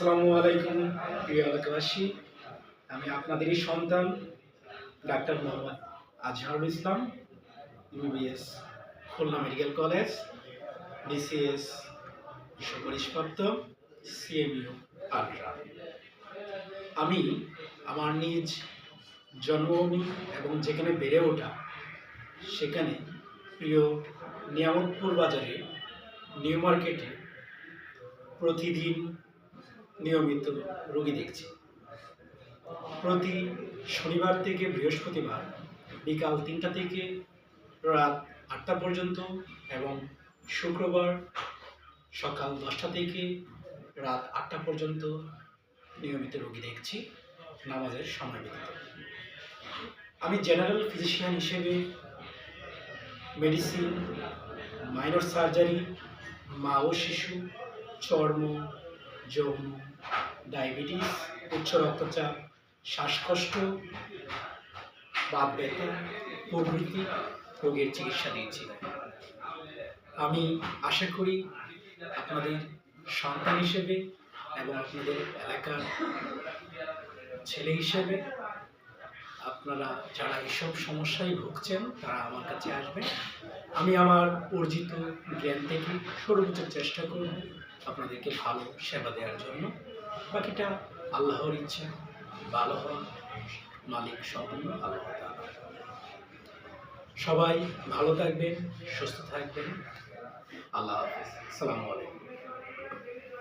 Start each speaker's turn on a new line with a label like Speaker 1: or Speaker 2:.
Speaker 1: আসসালামু আলাইকুম, প্রিয় এলাকাবাসী আমি আপনাদেরই সন্তান, doctor Mohammad Azharul Islam UBS Khulna medical college DCS সুপারিশপ্রাপ্ত CMU ultra আমি আমার নিজ জন্মভূমি এবং যেখানে বেড়ে ওঠা, সেখানে প্রিয় নিয়ামতপুর বাজারে নিউ মার্কেটে প্রতিদিন নিয়মিত রোগী দেখছি। প্রতি শনিবার থেকে বৃহস্পতিবার বিকাল তিনটা থেকে রাত আটটা পর্যন্ত এবং শুক্রবার সকাল দশটা থেকে রাত আটটা পর্যন্ত নিয়মিত রোগী দেখছি নামাজের সময় ব্যতীত। আমি জেনারেল ফিজিশিয়ান হিসেবে মেডিসিন, মাইনর সার্জারি, মা ও শিশু, চর্ম যৌন, ডায়াবেটিস, উচ্চ রক্তচাপ, শ্বাসকষ্ট, বাত ব্যথা প্রভৃতি রোগের চিকিৎসা দিয়েছি আমি আশা করি আপনাদের সন্তান হিসেবে এবং আপনাদের এলাকার ছেলে হিসেবে আপনারা যারা এসব সমস্যায় ভুগছেন, তারা আমার কাছে আসবেন। আমি আমার অর্জিত জ্ঞান থেকে সর্বোচ্চ চেষ্টা করব। আপনাদেরকে ভালো সেবা দেওয়ার জন্য। বাকিটা আল্লাহর ইচ্ছা, ভালো হওয়া, মালিক সম্পূর্ণ আল্লাহ সবাই ভালো থাকবেন, সুস্থ থাকবেন। আল্লাহ হাফিজ। সালামু আলাইকুম।